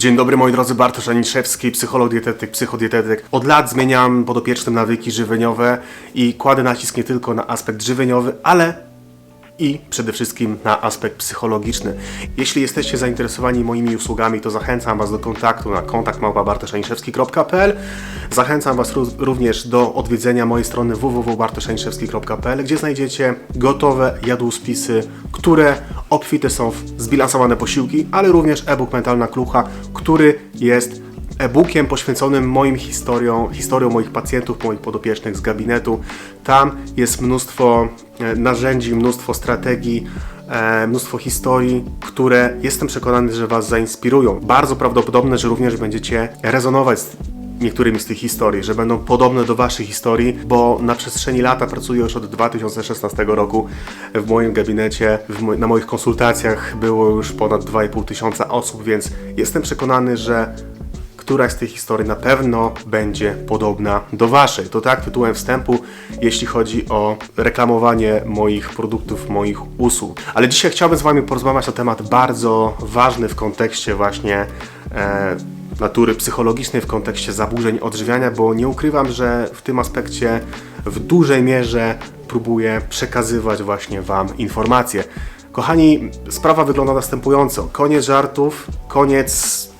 Dzień dobry moi drodzy, Bartosz Aniszewski, psycholog, dietetyk, psychodietetyk. Od lat zmieniam podopiecznym nawyki żywieniowe i kładę nacisk nie tylko na aspekt żywieniowy, ale i przede wszystkim na aspekt psychologiczny. Jeśli jesteście zainteresowani moimi usługami, to zachęcam Was do kontaktu na kontakt.bartoszaniszewski.pl Zachęcam Was ró- również do odwiedzenia mojej strony www.bartoszaniszewski.pl, gdzie znajdziecie gotowe jadłospisy, które obfite są w zbilansowane posiłki, ale również e-book Mentalna Klucha, który jest e-bookiem poświęconym moim historiom, historią moich pacjentów, moich podopiecznych z gabinetu. Tam jest mnóstwo e, narzędzi, mnóstwo strategii, e, mnóstwo historii, które jestem przekonany, że Was zainspirują. Bardzo prawdopodobne, że również będziecie rezonować z niektórymi z tych historii, że będą podobne do Waszych historii, bo na przestrzeni lata pracuję już od 2016 roku w moim gabinecie, w na moich konsultacjach było już ponad 2,5 tysiąca osób, więc jestem przekonany, że któraś z tych historii na pewno będzie podobna do Waszej. To tak tytułem wstępu, jeśli chodzi o reklamowanie moich produktów, moich usług. Ale dzisiaj chciałbym z Wami porozmawiać na temat bardzo ważny w kontekście właśnie e, natury psychologicznej, w kontekście zaburzeń odżywiania, bo nie ukrywam, że w tym aspekcie w dużej mierze próbuję przekazywać właśnie Wam informacje. Kochani, sprawa wygląda następująco. Koniec żartów, koniec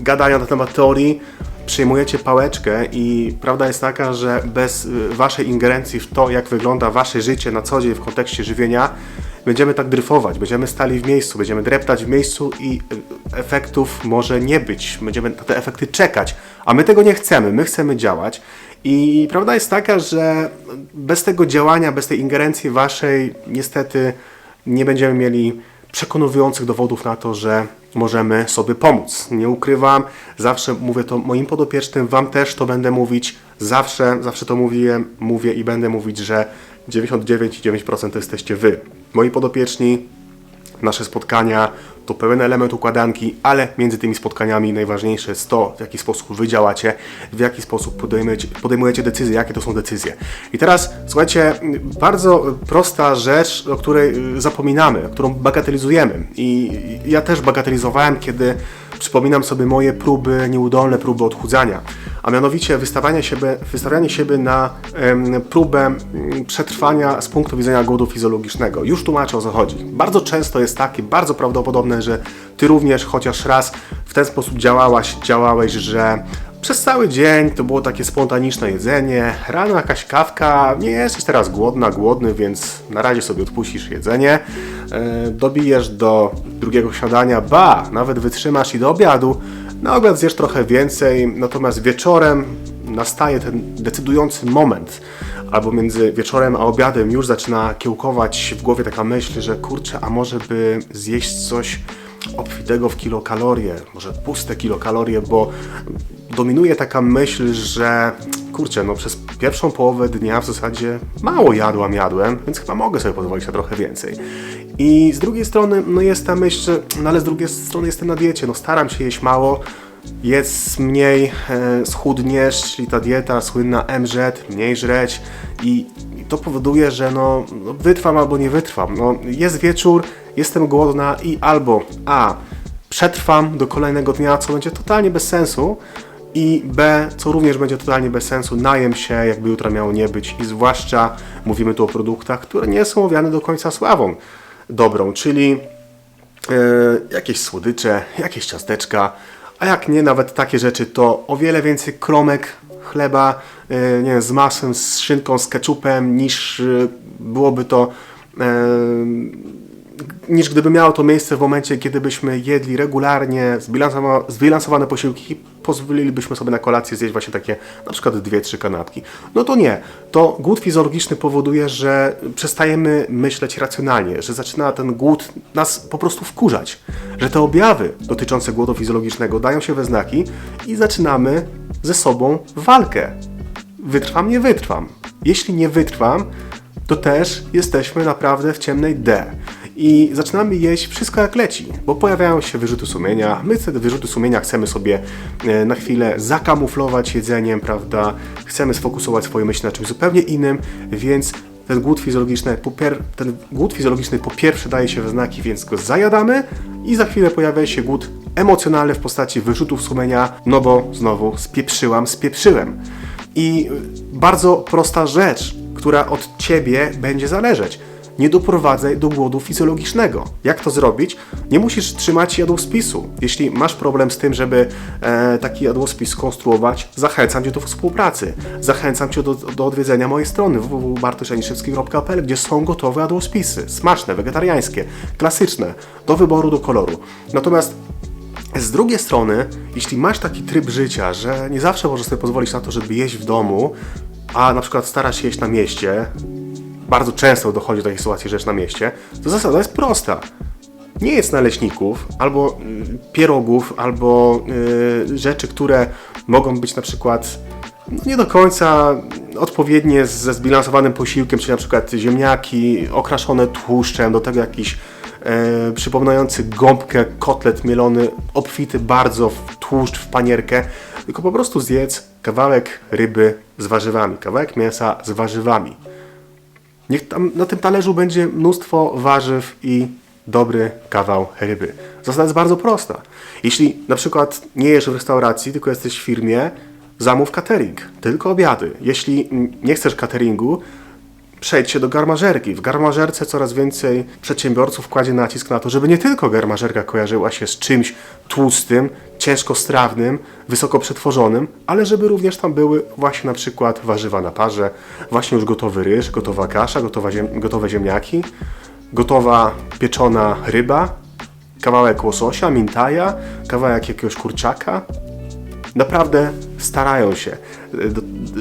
gadania na temat teorii, przyjmujecie pałeczkę i prawda jest taka, że bez y, waszej ingerencji w to, jak wygląda wasze życie na co dzień w kontekście żywienia, będziemy tak dryfować, będziemy stali w miejscu, będziemy dreptać w miejscu i y, efektów może nie być. Będziemy na te efekty czekać, a my tego nie chcemy, my chcemy działać. I prawda jest taka, że bez tego działania, bez tej ingerencji waszej, niestety nie będziemy mieli przekonujących dowodów na to, że możemy sobie pomóc. Nie ukrywam, zawsze mówię to moim podopiecznym, wam też to będę mówić, zawsze, zawsze to mówiłem, mówię i będę mówić, że 99,9% to jesteście wy. Moi podopieczni, nasze spotkania to pełen element układanki, ale między tymi spotkaniami najważniejsze jest to, w jaki sposób wy działacie, w jaki sposób podejmujecie, podejmujecie decyzje, jakie to są decyzje. I teraz, słuchajcie, bardzo prosta rzecz, o której y, zapominamy, którą bagatelizujemy. I ja też bagatelizowałem, kiedy przypominam sobie moje próby, nieudolne próby odchudzania, a mianowicie wystawianie siebie, wystawianie siebie na próbę em, przetrwania z punktu widzenia głodu fizjologicznego. Już tłumaczę o co chodzi. Bardzo często jest takie, bardzo prawdopodobne, że ty również chociaż raz w ten sposób działałaś, działałeś, że przez cały dzień to było takie spontaniczne jedzenie, rano jakaś kawka, nie jesteś teraz głodna, głodny, więc na razie sobie odpuścisz jedzenie, e, dobijesz do drugiego śniadania, ba, nawet wytrzymasz i do obiadu, na obiad zjesz trochę więcej, natomiast wieczorem nastaje ten decydujący moment, albo między wieczorem a obiadem już zaczyna kiełkować w głowie taka myśl, że kurczę, a może by zjeść coś obfitego w kilokalorie, może puste kilokalorie, bo dominuje taka myśl, że kurczę, no przez pierwszą połowę dnia w zasadzie mało jadłam, jadłem, więc chyba mogę sobie pozwolić na trochę więcej. I z drugiej strony, no jest ta myśl, że, no ale z drugiej strony jestem na diecie, no staram się jeść mało, jedz mniej, e, schudniesz, czyli ta dieta słynna MZ, mniej żreć i, to powoduje, że no, no wytrwam albo nie wytrwam. No, jest wieczór, jestem głodna i albo A. Przetrwam do kolejnego dnia, co będzie totalnie bez sensu, i B, co również będzie totalnie bez sensu, najem się, jakby jutra miało nie być. I zwłaszcza mówimy tu o produktach, które nie są owiane do końca sławą dobrą, czyli e, jakieś słodycze, jakieś ciasteczka, a jak nie nawet takie rzeczy, to o wiele więcej kromek chleba, e, nie wiem, z masłem, z szynką, z keczupem, niż e, byłoby to niż gdyby miało to miejsce w momencie, kiedy byśmy jedli regularnie zbilansowa- zbilansowane posiłki i pozwolilibyśmy sobie na kolację zjeść właśnie takie na przykład dwie, trzy kanapki. No to nie. To głód fizjologiczny powoduje, że przestajemy myśleć racjonalnie, że zaczyna ten głód nas po prostu wkurzać, że te objawy dotyczące głodu fizjologicznego dają się we znaki i zaczynamy ze sobą walkę. Wytrwam, nie wytrwam. Jeśli nie wytrwam, to też jesteśmy naprawdę w ciemnej D. I zaczynamy jeść wszystko jak leci, bo pojawiają się wyrzuty sumienia. My te wyrzuty sumienia chcemy sobie e, na chwilę zakamuflować jedzeniem, prawda? Chcemy sfokusować swoje myśli na czymś zupełnie innym, więc ten głód fizjologiczny, ten głód fizjologiczny po pierwsze daje się we znaki, więc go zajadamy i za chwilę pojawia się głód emocjonalny w postaci wyrzutów sumienia, no bo znowu spieprzyłam, spieprzyłem. I bardzo prosta rzecz, która od ciebie będzie zależeć. Nie doprowadzaj do głodu fizjologicznego. Jak to zrobić? Nie musisz trzymać jadłospisu. Jeśli masz problem z tym, żeby e, taki jadłospis skonstruować, zachęcam Cię do współpracy. Zachęcam Cię do, do odwiedzenia mojej strony www.bartoszaniszewski.pl, gdzie są gotowe jadłospisy. Smaczne, wegetariańskie, klasyczne, do wyboru, do koloru. Natomiast z drugiej strony, jeśli masz taki tryb życia, że nie zawsze możesz sobie pozwolić na to, żeby jeść w domu, a na przykład starasz się jeść na mieście, bardzo często dochodzi do takiej sytuacji, jesz na mieście, to zasada jest prosta. Nie jest naleśników, albo y, pierogów, albo y, rzeczy, które mogą być na przykład no, nie do końca odpowiednie ze zbilansowanym posiłkiem, czyli na przykład ziemniaki okraszone tłuszczem, do tego jakiś e, przypominający gąbkę kotlet mielony, obfity bardzo w tłuszcz, w panierkę, tylko po prostu zjedz kawałek ryby z warzywami, kawałek mięsa z warzywami. Niech tam na tym talerzu będzie mnóstwo warzyw i dobry kawał ryby. Zasada jest bardzo prosta. Jeśli na przykład nie jesz w restauracji, tylko jesteś w firmie, zamów catering, tylko obiady. Jeśli nie chcesz cateringu, przejdź się do garmażerki. W garmażerce coraz więcej przedsiębiorców kładzie nacisk na to, żeby nie tylko garmażerka kojarzyła się z czymś tłustym, ciężkostrawnym, wysoko przetworzonym, ale żeby również tam były właśnie na przykład warzywa na parze, właśnie już gotowy ryż, gotowa kasza, gotowa ziem gotowe ziemniaki, gotowa pieczona ryba, kawałek łososia, mintaja, kawałek jakiegoś kurczaka, naprawdę starają się, e,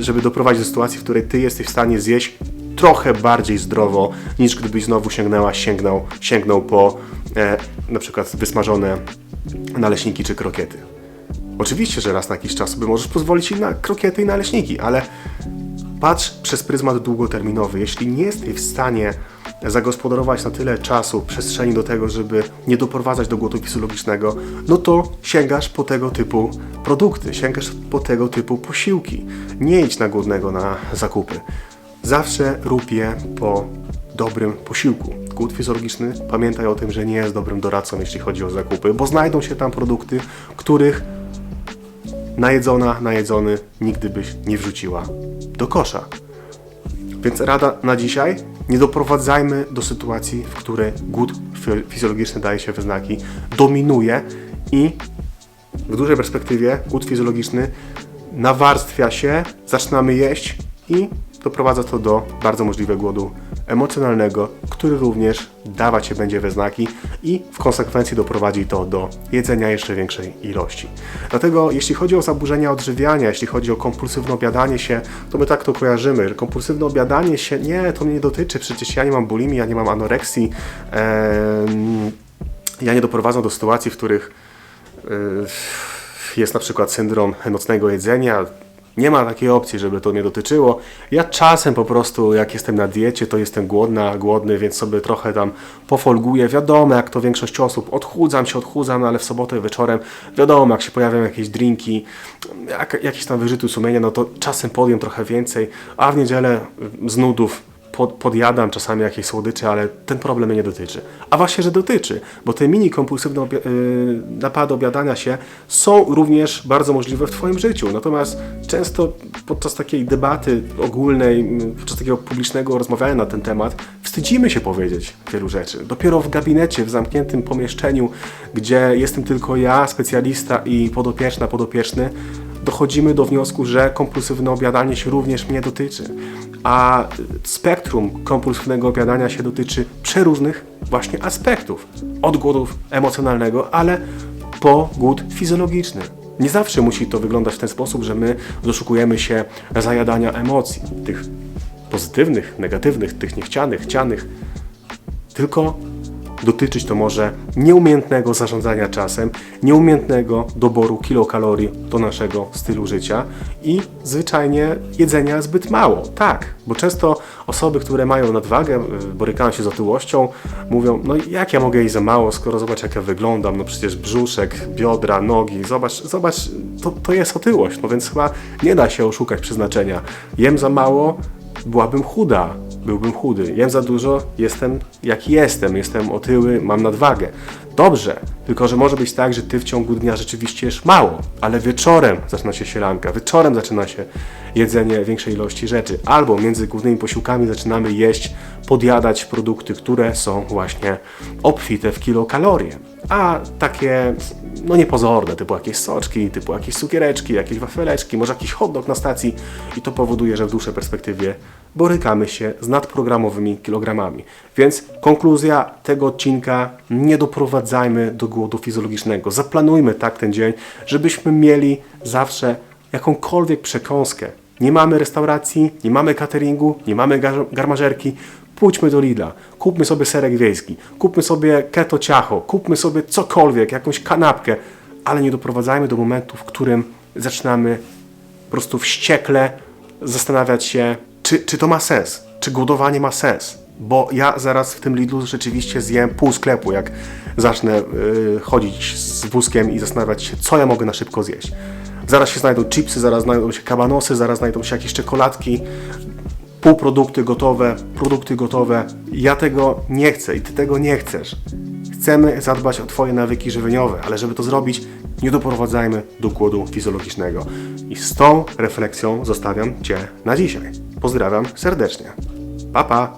żeby doprowadzić do sytuacji, w której ty jesteś w stanie zjeść trochę bardziej zdrowo, niż gdybyś znowu sięgnęła, sięgnął, sięgnął po e, na przykład wysmażone naleśniki czy krokiety. Oczywiście, że raz na jakiś czas sobie możesz pozwolić i na krokiety i naleśniki, ale patrz przez pryzmat długoterminowy. Jeśli nie jesteś w stanie zagospodarować na tyle czasu, przestrzeni do tego, żeby nie doprowadzać do głodu fizjologicznego, no to sięgasz po tego typu produkty, sięgasz po tego typu posiłki. Nie idź na głodnego na zakupy. Zawsze rób je po dobrym posiłku. Głód fizjologiczny, pamiętaj o tym, że nie jest dobrym doradcą, jeśli chodzi o zakupy, bo znajdą się tam produkty, których najedzona, najedzony nigdy byś nie wrzuciła do kosza. Więc rada na dzisiaj, nie doprowadzajmy do sytuacji, w której głód fi- fizjologiczny daje się we znaki, dominuje i w dużej perspektywie głód fizjologiczny nawarstwia się, zaczynamy jeść i doprowadza to do bardzo możliwego głodu emocjonalnego, który również dawać się będzie we znaki i w konsekwencji doprowadzi to do jedzenia jeszcze większej ilości. Dlatego jeśli chodzi o zaburzenia odżywiania, jeśli chodzi o kompulsywne obiadanie się, to my tak to kojarzymy, kompulsywne obiadanie się, nie, to mnie nie dotyczy, przecież ja nie mam bulimii, ja nie mam anoreksji, ja nie doprowadzam do sytuacji, w których y, jest na przykład syndrom nocnego jedzenia. Nie ma takiej opcji, żeby to mnie dotyczyło. Ja czasem po prostu, jak jestem na diecie, to jestem głodna, głodny, więc sobie trochę tam pofolguję. Wiadomo, jak to większość osób, odchudzam się, odchudzam, no ale w sobotę wieczorem, wiadomo, jak się pojawiają jakieś drinki, jak, jakieś tam wyrzuty sumienia, no to czasem podjem trochę więcej, a w niedzielę z nudów pod, podjadam czasami jakieś słodycze, ale ten problem mnie nie dotyczy. A właśnie, że dotyczy, bo te mini kompulsywne obia- yy, napady obiadania się są również bardzo możliwe w Twoim życiu. Natomiast często podczas takiej debaty ogólnej, podczas takiego publicznego rozmawiania na ten temat, wstydzimy się powiedzieć wielu rzeczy. Dopiero w gabinecie, w zamkniętym pomieszczeniu, gdzie jestem tylko ja, specjalista i podopieczna, podopieczny, dochodzimy do wniosku, że kompulsywne obiadanie się również mnie dotyczy. A spektrum kompulsywnego obiadania się dotyczy przeróżnych właśnie aspektów. Od głodów emocjonalnego, ale po głód fizjologiczny. Nie zawsze musi to wyglądać w ten sposób, że my doszukujemy się zajadania emocji, tych pozytywnych, negatywnych, tych niechcianych, chcianych, tylko dotyczyć to może nieumiejętnego zarządzania czasem, nieumiejętnego doboru kilokalorii do naszego stylu życia i zwyczajnie jedzenia zbyt mało. Tak, bo często osoby, które mają nadwagę, y, borykają się z otyłością, mówią, no jak ja mogę jeść za mało, skoro zobacz jak ja wyglądam, no przecież brzuszek, biodra, nogi, zobacz, zobacz, to, to jest otyłość, no więc chyba nie da się oszukać przeznaczenia. Jem za mało, byłabym chuda. Byłbym chudy. Jem za dużo, jestem jaki jestem, jestem otyły, mam nadwagę. Dobrze, tylko że może być tak, że ty w ciągu dnia rzeczywiście jesz mało, ale wieczorem zaczyna się sielanka, wieczorem zaczyna się jedzenie większej ilości rzeczy, albo między głównymi posiłkami zaczynamy jeść, podjadać produkty, które są właśnie obfite w kilokalorie. A takie, no niepozorne, typu jakieś soczki, typu jakieś cukiereczki, jakieś wafeleczki, może jakiś hot dog na stacji i to powoduje, że w dłuższej perspektywie borykamy się z nadprogramowymi kilogramami. Więc konkluzja tego odcinka, nie doprowadzajmy do głodu fizjologicznego. Zaplanujmy tak ten dzień, żebyśmy mieli zawsze jakąkolwiek przekąskę. Nie mamy restauracji, nie mamy cateringu, nie mamy gar- garmażerki. Pójdźmy do Lidla, kupmy sobie serek wiejski, kupmy sobie keto ciacho, kupmy sobie cokolwiek, jakąś kanapkę, ale nie doprowadzajmy do momentu, w którym zaczynamy po prostu wściekle zastanawiać się, czy, czy to ma sens, czy głodowanie ma sens. Bo ja zaraz w tym Lidlu rzeczywiście zjem pół sklepu, jak zacznę y, chodzić z wózkiem i zastanawiać się, co ja mogę na szybko zjeść. Zaraz się znajdą chipsy, zaraz znajdą się kabanosy, zaraz znajdą się jakieś czekoladki, półprodukty gotowe, produkty gotowe. Ja tego nie chcę i ty tego nie chcesz. Chcemy zadbać o Twoje nawyki żywieniowe, ale żeby to zrobić, nie doprowadzajmy do głodu fizjologicznego. I z tą refleksją zostawiam Cię na dzisiaj. Pozdrawiam serdecznie. Pa, pa!